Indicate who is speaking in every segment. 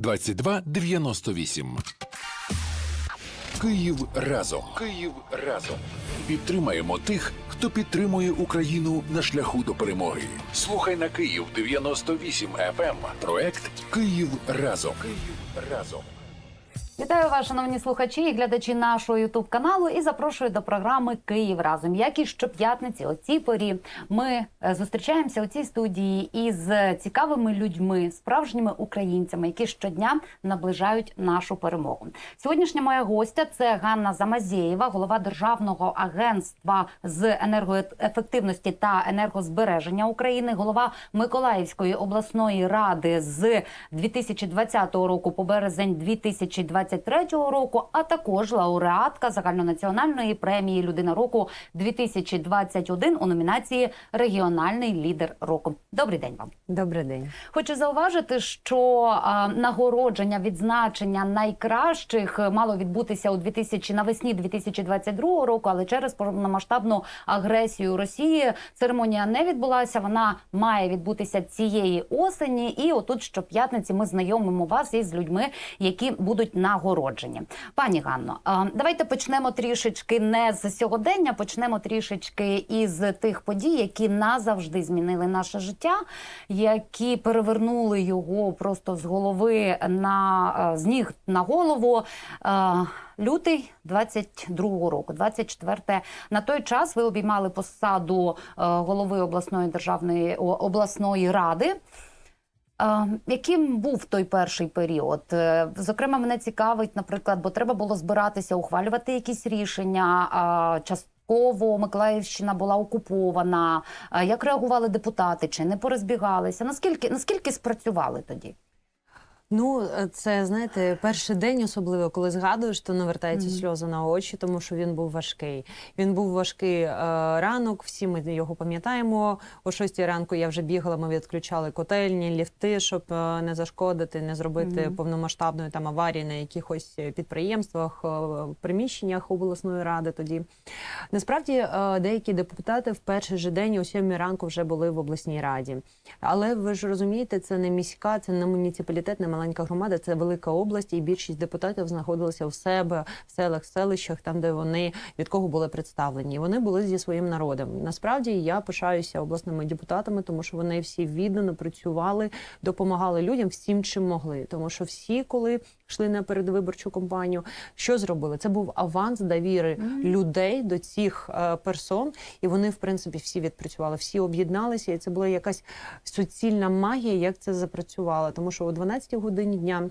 Speaker 1: 22 98. Київ разом. Київ разом. Підтримаємо тих, хто підтримує Україну на шляху до перемоги. Слухай на Київ 98 FM. Проект Київ разом. Київ разом.
Speaker 2: Вітаю вас, шановні слухачі і глядачі нашого ютуб каналу. І запрошую до програми Київ разом. Як і щоп'ятниці, о цій порі ми е, зустрічаємося у цій студії із цікавими людьми, справжніми українцями, які щодня наближають нашу перемогу. Сьогоднішня моя гостя це Ганна Замазєєва, голова державного агентства з енергоефективності та енергозбереження України, голова Миколаївської обласної ради з 2020 року по березень 2023 року, а також лауреатка загальнонаціональної премії Людина року 2021 у номінації Регіональний лідер року. Добрий день вам.
Speaker 3: Добрий день.
Speaker 2: Хочу зауважити, що а, нагородження відзначення найкращих мало відбутися у 2000, навесні 2022 року, але через повномасштабну агресію Росії церемонія не відбулася. Вона має відбутися цієї осені. І отут щоп'ятниці ми знайомимо вас із людьми, які будуть нагороджені. Пані Ганно, давайте почнемо трішечки не з сьогодення, почнемо трішечки із тих подій, які назавжди змінили наше життя, які перевернули його просто з голови на з ніг на голову. Лютий 22-го року, 24 на той час ви обіймали посаду голови обласної державної обласної ради. Яким був той перший період? Е, Зокрема, мене цікавить, наприклад, бо треба було збиратися, ухвалювати якісь рішення. Частково Миколаївщина була окупована. Як реагували депутати? Чи не порозбігалися? Наскільки наскільки спрацювали тоді?
Speaker 3: Ну, це знаєте, перший день, особливо коли згадуєш, то навертаються
Speaker 2: Мгм.
Speaker 3: сльози на очі, тому що він був важкий. Він був важкий е, ранок. Всі ми його пам'ятаємо. О 6 ранку я вже бігала. Ми відключали котельні, ліфти, щоб е, не зашкодити, не зробити
Speaker 2: Мгм.
Speaker 3: повномасштабної там аварії на якихось підприємствах, е, приміщеннях обласної ради. Тоді насправді е, деякі депутати в перший же день о 7 ранку вже були в обласній раді. Але ви ж розумієте, це не міська, це не муніципалітет, не маленька громада, це велика область, і більшість депутатів знаходилися в себе в селах, в селищах, там де вони від кого були представлені. І Вони були зі своїм народом. Насправді я пишаюся обласними депутатами, тому що вони всі віддано працювали, допомагали людям всім, чим могли. Тому що всі, коли йшли на передвиборчу кампанію, що зробили? Це був аванс довіри людей до цих е, персон, і вони, в принципі, всі відпрацювали, всі об'єдналися, і це була якась суцільна магія, як це запрацювало. Тому що о 12 годині дня.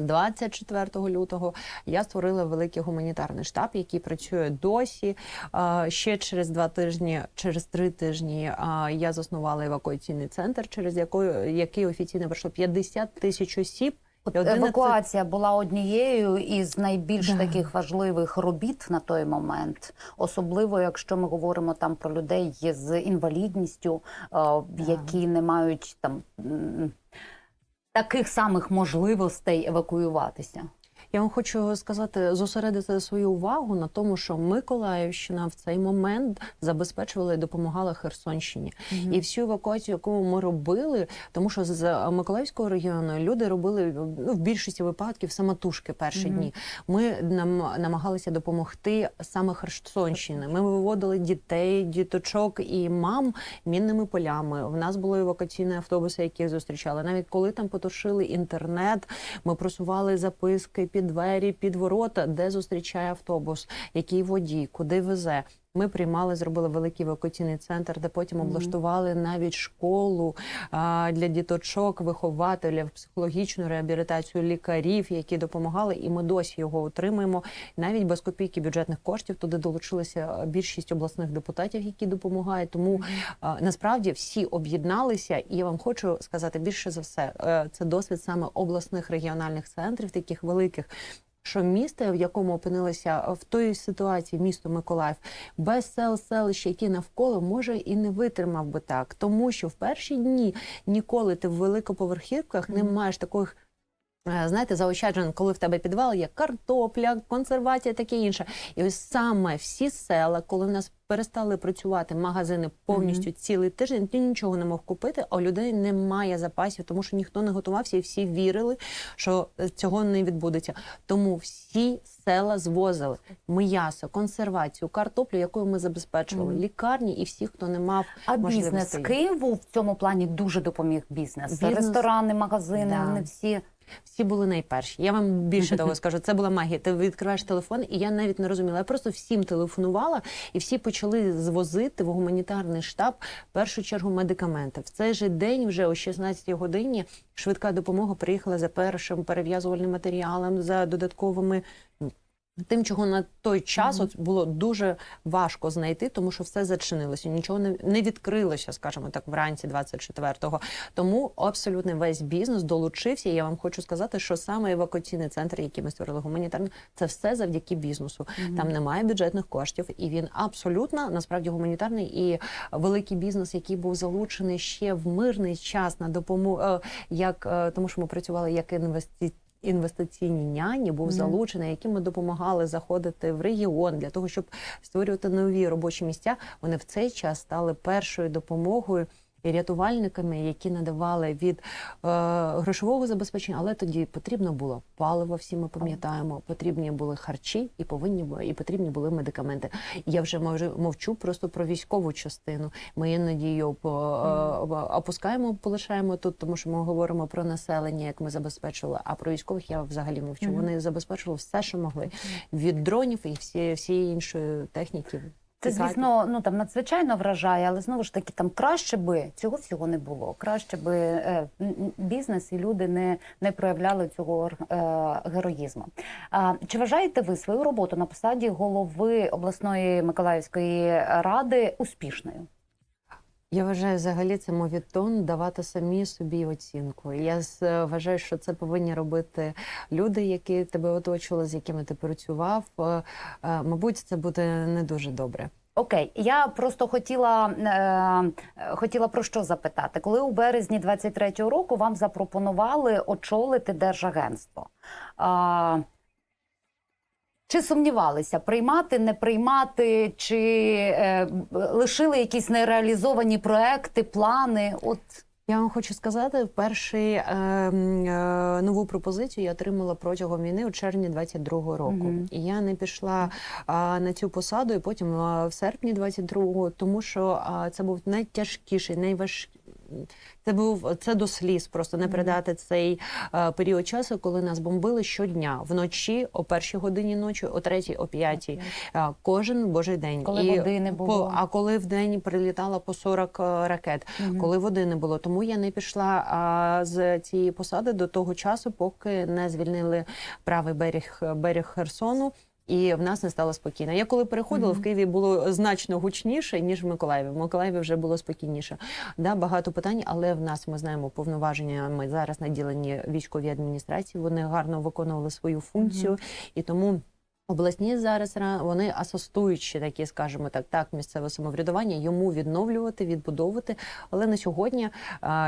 Speaker 3: 24 лютого я створила великий гуманітарний штаб, який працює досі. Ще через два тижні, через три тижні я заснувала евакуаційний центр, через який офіційно пройшло 50 тисяч осіб.
Speaker 2: От
Speaker 3: 11
Speaker 2: евакуація була однією із найбільш
Speaker 3: Да.
Speaker 2: таких важливих робіт на той момент, особливо якщо ми говоримо там про людей з інвалідністю, да. які не мають там таких самих можливостей евакуюватися.
Speaker 3: Я вам хочу сказати, зосередити свою увагу на тому, що Миколаївщина в цей момент забезпечувала і допомагала Херсонщині. І всю евакуацію, яку ми робили, тому що з Миколаївського регіону люди робили ну, в більшості випадків самотужки перші
Speaker 2: Мгм.
Speaker 3: дні. Ми нам намагалися допомогти саме Херсонщини. Ми виводили дітей, діточок і мам мінними полями. В нас були евакуаційні автобуси, які зустрічали. Навіть коли там потушили інтернет, ми просували записки під двері, під ворота, де зустрічає автобус, який водій, куди везе. Ми приймали, зробили великий евакуаційний центр, де потім облаштували навіть школу а, для діточок, вихователів, психологічну реабілітацію лікарів, які допомагали, і ми досі його отримуємо. Навіть без копійки бюджетних коштів туди долучилися більшість обласних депутатів, які допомагають. Тому а, насправді всі об'єдналися, і я вам хочу сказати більше за все, е, це досвід саме обласних регіональних центрів, таких великих. Що місто, в якому опинилося в той ситуації місто Миколаїв, без сел селищ, які навколо може і не витримав би так, тому що в перші дні ніколи ти в великоповерхівках не маєш таких е, знаєте, заощаджено, коли в тебе підвал є картопля, консервація, таке інше. І ось саме всі села, коли в нас перестали працювати магазини повністю цілий тиждень, ти нічого не мог купити, а у людей немає запасів, тому що ніхто не готувався, і всі вірили, що е, цього не відбудеться. Тому всі села звозили м'ясо, консервацію, картоплю, якою ми забезпечували, лікарні і всі, хто не мав
Speaker 2: А бізнес. Києву в цьому плані дуже допоміг бізнес.
Speaker 3: Бізнес-
Speaker 2: Ресторани, магазини,
Speaker 3: Да.
Speaker 2: вони всі.
Speaker 3: Всі були найперші. Я вам більше того скажу. Це була магія. Ти відкриваєш телефон, і я навіть не розуміла. Я просто всім телефонувала, і всі почали звозити в гуманітарний штаб в першу чергу медикаменти. В цей же день, вже о 16 годині, швидка допомога приїхала за першим перев'язувальним матеріалом, за додатковими. Тим, чого на той час от було дуже важко знайти, тому що все зачинилося, нічого не, не відкрилося, скажімо так, вранці 24-го. Тому абсолютно весь бізнес долучився. І я вам хочу сказати, що саме евакуаційний центр, який ми створили гуманітарний, це все завдяки бізнесу. Там немає бюджетних коштів, і він абсолютно насправді гуманітарний і великий бізнес, який був залучений ще в мирний час на допомогу, як е, тому, що ми працювали як інвестиційні інвестиційні няні був залучений, яким ми допомагали заходити в регіон для того, щоб створювати нові робочі місця. Вони в цей час стали першою допомогою. І рятувальниками, які надавали від е, грошового забезпечення, але тоді потрібно було паливо. Всі ми пам'ятаємо, потрібні були харчі і повинні і потрібні були медикаменти. Я вже мовчу, мовчу просто про військову частину. Ми іноді її е, опускаємо, полишаємо тут, тому що ми говоримо про населення, як ми забезпечували. А про військових я взагалі мовчу. Вони забезпечували все, що могли від дронів і всі всієї іншої техніки.
Speaker 2: Це, звісно, ну там надзвичайно вражає, але знову ж таки, там краще би цього всього не було. Краще би е, бізнес і люди не, не проявляли цього е, героїзму. А, чи вважаєте ви свою роботу на посаді голови обласної Миколаївської ради успішною?
Speaker 3: Я вважаю, взагалі це мовітон давати самі собі оцінку. Я з- вважаю, що це повинні робити люди, які тебе оточували, з якими ти працював. Е, е, Мабуть, це буде не дуже добре.
Speaker 2: Окей, я просто хотіла, е, хотіла про що запитати, коли у березні 23-го року вам запропонували очолити держагентство. А, чи сумнівалися приймати, не приймати, чи е, лишили якісь нереалізовані проекти, плани? От
Speaker 3: Я вам хочу сказати, перший е, е, нову пропозицію я отримала протягом війни у червні 22-го року.
Speaker 2: Мгм.
Speaker 3: І я не пішла а, на цю посаду, і потім а, в серпні 22-го, тому що а, це був найтяжкіший, найважкий. Це був це до сліз, просто не передати цей е, період часу, коли нас бомбили щодня вночі, о першій годині ночі, о третій, о п'ятій, е, кожен божий день.
Speaker 2: Коли води не
Speaker 3: по-
Speaker 2: було.
Speaker 3: а коли в день прилітало по 40 е, ракет, коли води не було. Тому я не пішла а, з цієї посади до того часу, поки не звільнили правий берег берег Херсону. І в нас не стало спокійно. Я коли переходила в Києві, було значно гучніше ніж в Миколаєві. В Миколаєві вже було спокійніше. Да, багато питань, але в нас ми знаємо повноваження. Ми зараз наділені військовій адміністрації. Вони гарно виконували свою функцію, і тому. Обласні зараз вони асистуючі такі, скажімо так, так, місцеве самоврядування йому відновлювати, відбудовувати. Але на сьогодні,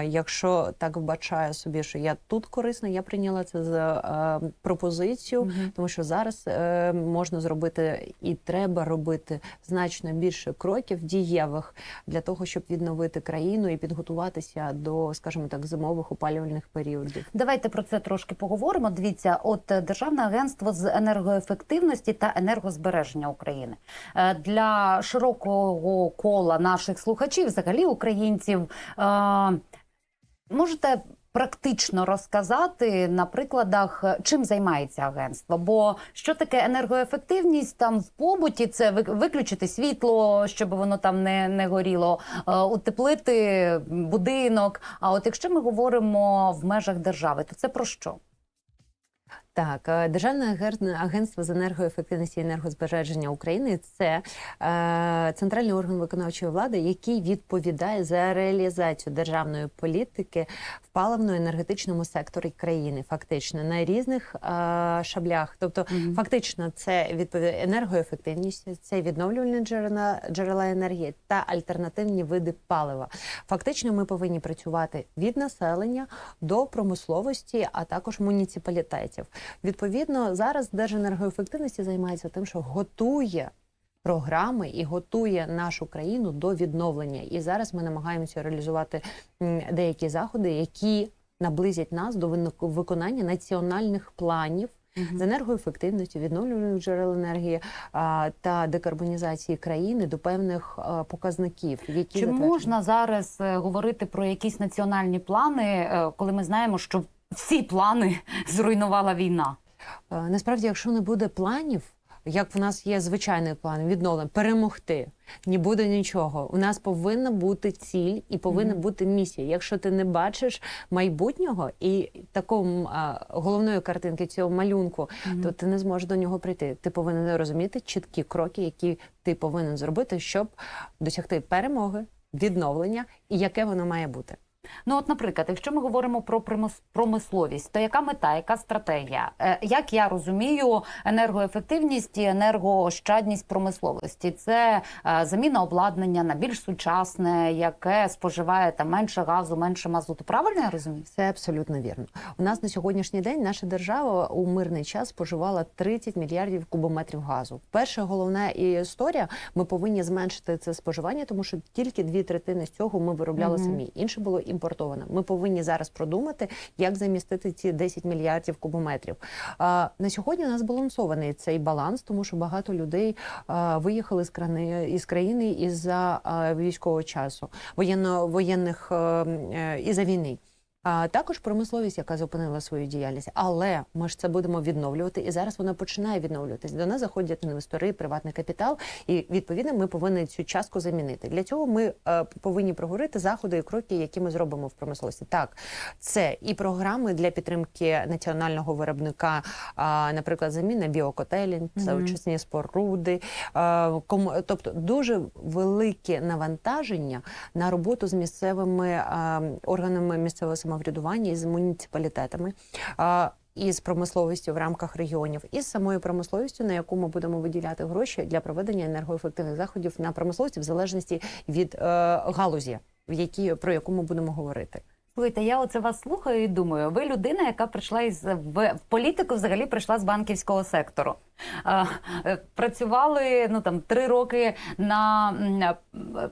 Speaker 3: якщо так вбачаю собі, що я тут корисна, я прийняла це за пропозицію, тому що зараз е, можна зробити і треба робити значно більше кроків дієвих для того, щоб відновити країну і підготуватися до, скажімо так, зимових опалювальних періодів.
Speaker 2: Давайте про це трошки поговоримо. Дивіться, от е, Державне агентство з енергоефективності та енергозбереження України Е, для широкого кола наших слухачів, взагалі українців, е, можете. Практично розказати на прикладах, чим займається агентство. Бо що таке енергоефективність там в побуті, це виключити світло, щоб воно там не, не горіло, е, утеплити будинок. А от якщо ми говоримо в межах держави, то це про що?
Speaker 3: Так, е, Державне агентство з енергоефективності і енергозбереження України це е, центральний орган виконавчої влади, який відповідає за реалізацію державної політики в паливно-енергетичному секторі країни, фактично на різних е, шаблях. Тобто, фактично, це відповідає енергоефективність, це відновлювальні джерела, джерела енергії та альтернативні види палива. Фактично, ми повинні працювати від населення до промисловості, а також муніципалітетів. Відповідно, зараз Держенергоефективності займається тим, що готує. Програми і готує нашу країну до відновлення. І зараз ми намагаємося реалізувати деякі заходи, які наблизять нас до виконання національних планів з енергоефективністю, відновлювальних джерел енергії а, та декарбонізації країни до певних а, показників, які
Speaker 2: Чи можна зараз е, говорити про якісь національні плани, е, коли ми знаємо, що всі плани зруйнувала війна?
Speaker 3: Е, Насправді, якщо не буде планів, як в нас є звичайний план відновлення, перемогти, не буде нічого. У нас повинна бути ціль і повинна бути місія. Якщо ти не бачиш майбутнього і такого а, головної картинки цього малюнку, то ти не зможеш до нього прийти. Ти повинен розуміти чіткі кроки, які ти повинен зробити, щоб досягти перемоги, відновлення і яке воно має бути.
Speaker 2: Ну, от, наприклад, якщо ми говоримо про промисловість, то яка мета, яка стратегія? Е, Як я розумію, енергоефективність і енергоощадність промисловості це е, заміна обладнання на більш сучасне, яке споживає там менше газу, менше мазуту. Правильно я розумію?
Speaker 3: Це абсолютно вірно. У нас на сьогоднішній день наша держава у мирний час споживала 30 мільярдів кубометрів газу. Перша головна історія. Ми повинні зменшити це споживання, тому що тільки дві третини з цього ми виробляли
Speaker 2: Мгм.
Speaker 3: самі. Інше було імпортовано. Ми повинні зараз продумати, як замістити ці 10 мільярдів кубометрів. На сьогодні у нас балансований цей баланс, тому що багато людей виїхали з країни із країни із-за а, військового часу, воєнно воєнних е, е, із-за війни. А також промисловість, яка зупинила свою діяльність, але ми ж це будемо відновлювати, і зараз вона починає відновлюватись. До нас заходять інвестори, приватний капітал, і відповідно ми повинні цю частку замінити. Для цього ми е, повинні проговорити заходи і кроки, які ми зробимо в промисловості. Так, це і програми для підтримки національного виробника, а, наприклад, заміна біокотелень, це
Speaker 2: Мгм.
Speaker 3: очисні споруди, е, кому- тобто дуже велике навантаження на роботу з місцевими е, органами місцевого самоврядування і з муніципалітетами. Із промисловістю в рамках регіонів, і з самою промисловістю, на яку ми будемо виділяти гроші для проведення енергоефективних заходів на промисловості, в залежності від е, галузі, в якій про яку ми будемо говорити.
Speaker 2: Слухайте, я оце вас слухаю і думаю. Ви людина, яка прийшла із в, політику, взагалі прийшла з банківського сектору. Е, працювали ну там три роки на е,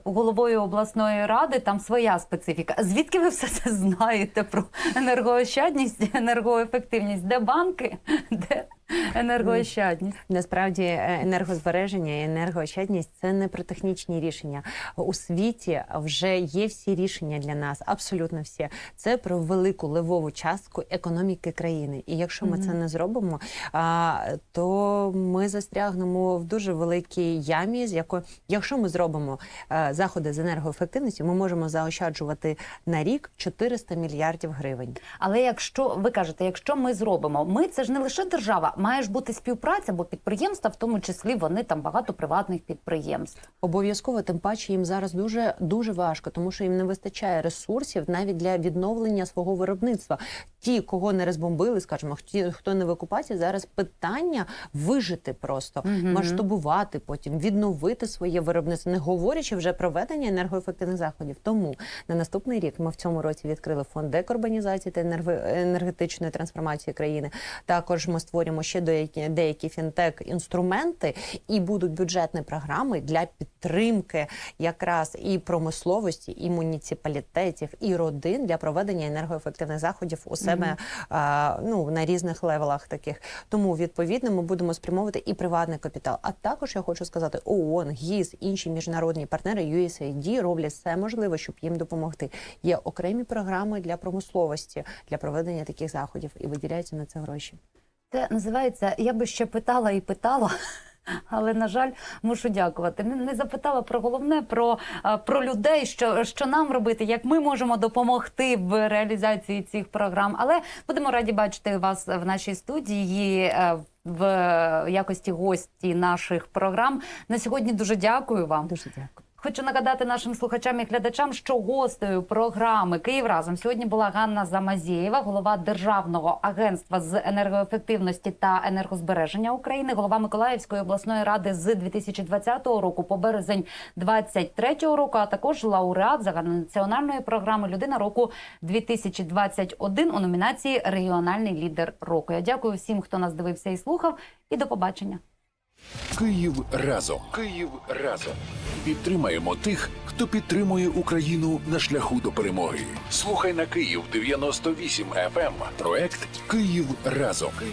Speaker 2: головою обласної ради. Там своя специфіка. Звідки ви все це знаєте про енергоощадність, енергоефективність? Де банки? Де енергоощадність?
Speaker 3: Насправді е, енергозбереження і енергоощадність це не про технічні рішення. У світі вже є всі рішення для нас, абсолютно всі. Це про велику левову частку економіки країни. І якщо ми це не зробимо, то ми застрягнемо в дуже великій ямі, з якої, якщо ми зробимо е, заходи з енергоефективності, ми можемо заощаджувати на рік 400 мільярдів гривень.
Speaker 2: Але якщо ви кажете, якщо ми зробимо, ми це ж не лише держава, має ж бути співпраця, бо підприємства, в тому числі, вони там багато приватних підприємств.
Speaker 3: Обов'язково, тим паче їм зараз дуже дуже важко, тому що їм не вистачає ресурсів навіть для відновлення свого виробництва. Ті, кого не розбомбили, скажімо, ті, хто не в окупації, зараз питання вижити просто,
Speaker 2: Мгм.
Speaker 3: масштабувати, потім відновити своє виробництво, не говорячи вже про ведення енергоефективних заходів. Тому на наступний рік ми в цьому році відкрили фонд декарбонізації та енергетичної трансформації країни. Також ми створюємо ще деякі деякі фінтек-інструменти, і будуть бюджетні програми для підтримки якраз і промисловості, і муніципалітетів, і родин для проведення енергоефективних заходів у себе а, ну на різних левелах таких. Тому відповідно ми будемо спрямовувати і приватний капітал. А також я хочу сказати, ООН, ГІС, інші міжнародні партнери USAID роблять все можливе, щоб їм допомогти. Є окремі програми для промисловості для проведення таких заходів і виділяються на це гроші.
Speaker 2: Це називається. Я би ще питала і питала. Але на жаль, мушу дякувати. Не, запитала про головне, про, про людей, що, що нам робити, як ми можемо допомогти в реалізації цих програм. Але будемо раді бачити вас в нашій студії. е, В якості гості наших програм на сьогодні дуже дякую вам.
Speaker 3: Дуже дякую.
Speaker 2: Хочу нагадати нашим слухачам і глядачам, що гостею програми Київ разом сьогодні була Ганна Замазєєва, голова Державного агентства з енергоефективності та енергозбереження України, голова Миколаївської обласної ради з 2020 року по березень 2023 року, а також лауреат загальнонаціональної програми Людина року 2021 у номінації Регіональний лідер року. Я дякую всім, хто нас дивився і слухав. І до побачення.
Speaker 1: Київ разом. Київ разом. Підтримаємо тих, хто підтримує Україну на шляху до перемоги. Слухай на Київ 98 FM. Проект Київ разом.